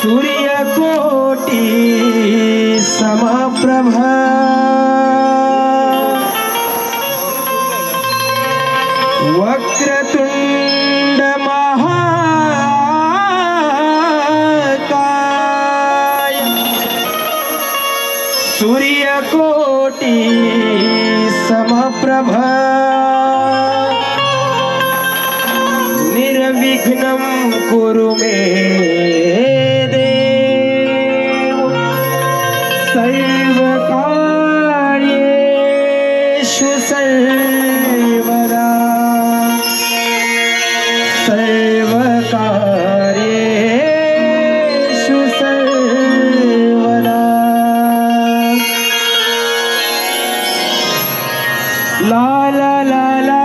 सूर्यकोटि समप्रभा। वक्रतुण्ड la la la la.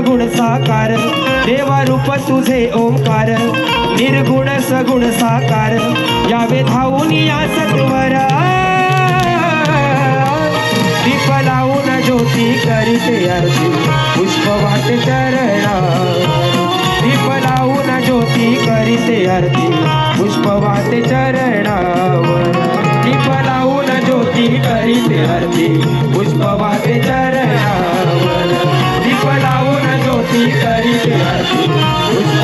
सगुण साकार देवा रूप तुझे ओंकार. निर्गुण सगुण साकार यावे धावून या सत्वरा. दीप लावून ज्योती करीते आरती पुष्प वाट चरणा दीप लावून ज्योती करीते आरती पुष्प वाट चरणावर दीप लावून ज्योती करीते आरती पुष्प वाट चरणावर आरती करी आरती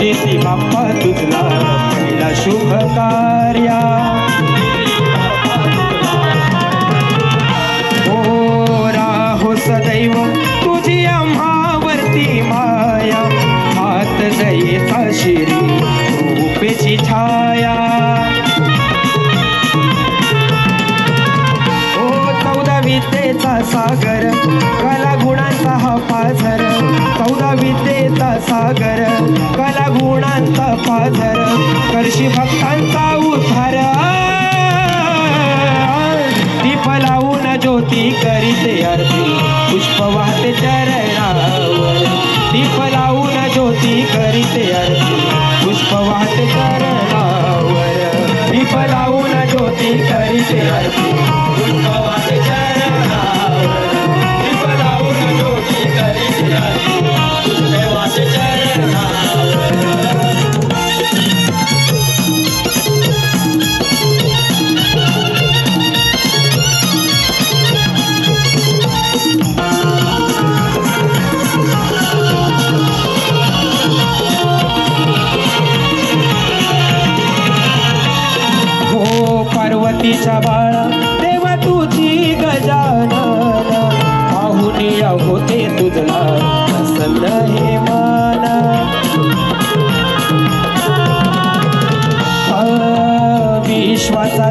જીતી બાપા તુજલા પેલા શુભ કાર્યા ज्योती करीते आरती. पुष्प वाहते चरणावर. दीप लावून ज्योती करीते आरती. पुष्प वाहते चरणावर. दीप लावून ज्योती करीते आरती. पार्वतीच्या बाळा देवा तुझी गजानन. पाहुनी होते तुझला प्रसन्न हे माना. आ, विश्वाचा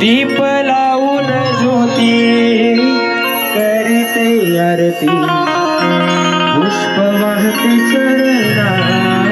दीप लावून ज्योती करीते आरती. पुष्प वाहते चरणा